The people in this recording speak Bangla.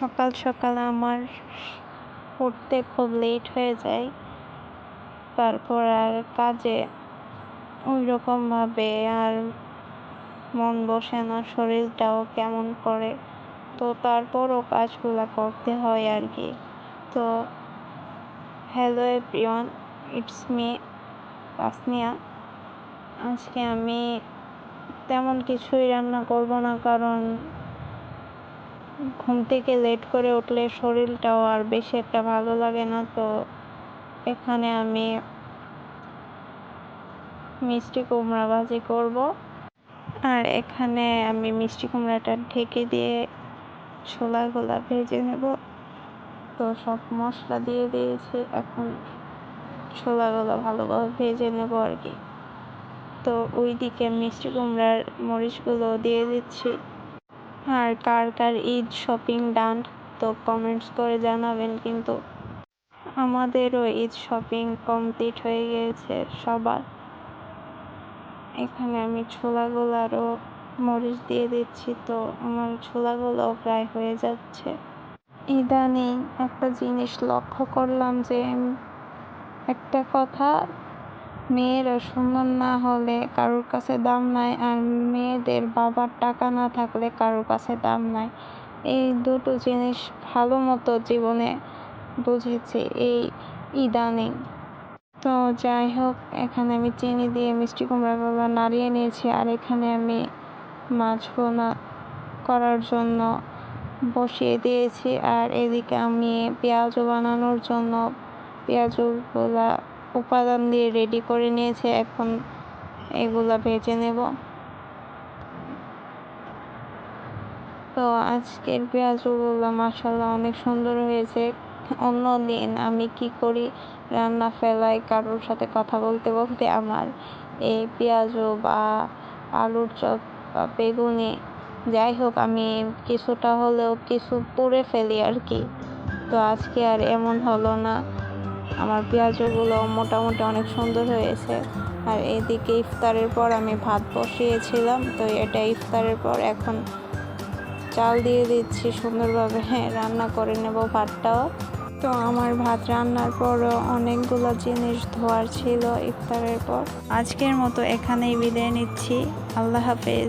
সকাল সকাল আমার উঠতে খুব লেট হয়ে যায়। তারপর আর কাজে ওই রকমভাবে আর মন বসে না, শরীরটাও কেমন করে। তো তারপরও কাজগুলো করতে হয় আর কি। তো hello everyone it's me Tasnia. আজকে আমি তেমন কিছুই রান্না করব না কারণ ঘুম থেকে লেট করে উঠলে শরীরটাও আর বেশি একটা ভালো লাগে না, তো এখানে আমি মিষ্টি কুমড়া ভাজি করব। আর এখানে আমি মিষ্টি কুমড়াটা ঢেকে দিয়ে ছোলাগুলা ভেজে নেব। তো সব মশলা দিয়ে দিয়েছি, এখন ছোলাগুলো ভালোভাবে ভেজে নেব আর কি। তো ওইদিকে মিষ্টি কুমড়ার মরিচগুলো দিয়ে দিচ্ছি। আর কার কার ঈদ শপিং ডান তো কমেন্টস করে জানাবেন কিন্তু আমাদেরও ঈদ শপিং কমপ্লিট হয়ে গিয়েছে সবার। এখানে আমি ছোলাগুলারও মরিচ দিয়ে দিচ্ছি, তো আমার ছোলাগুলোও প্রায় হয়ে যাচ্ছে। ইদানিং একটা জিনিস লক্ষ্য করলাম যে, একটা কথা মেয়েরা সুন্দর না হলে কারোর কাছে দাম নাই আর মেয়েদের বাবার টাকা না থাকলে কারোর কাছে দাম নাই। এই দুটো জিনিস ভালো মতো জীবনে বুঝেছি এই ইদানিং। তো যাই হোক, এখানে আমি চিনি দিয়ে মিষ্টি কুমড়াগুলো নাড়িয়ে নিয়েছি আর এখানে আমি মাছ ভোনা করার জন্য বসিয়ে দিয়েছি। আর এদিকে আমি পেঁয়াজও বানানোর জন্য পেঁয়াজগুলা উপাদান দিয়ে রেডি করে নিয়েছি। এখন এগুলা ভেজে নেব। তো আজকের পেঁয়াজগুলো মাসাল্লাহ অনেক সুন্দর হয়েছে। অন্য দিন আমি কি করি? রান্না ফেলাই, কারোর সাথে কথা বলতে বলতে আমার এই পেঁয়াজু বা আলুর চপ বা বেগুনি, যাই হোক আমি কিছুটা হলেও কিছু পুড়ে ফেলি আর কি। তো আজকে আর এমন হলো না। আমার পেঁয়াজগুলো মোটামুটি অনেক সুন্দর হয়েছে। আর এদিকে ইফতারের পর আমি ভাত বসিয়েছিলাম, তো এটা ইফতারের পর এখন চাল দিয়ে দিচ্ছি সুন্দরভাবে। হ্যাঁ রান্না করে নেব ভাতটাও। তো আমার ভাত রান্নার পরও অনেকগুলো জিনিস ধোয়ার ছিল ইফতারের পর। আজকের মতো এখানেই বিদায় নিচ্ছি। আল্লাহ হাফেজ।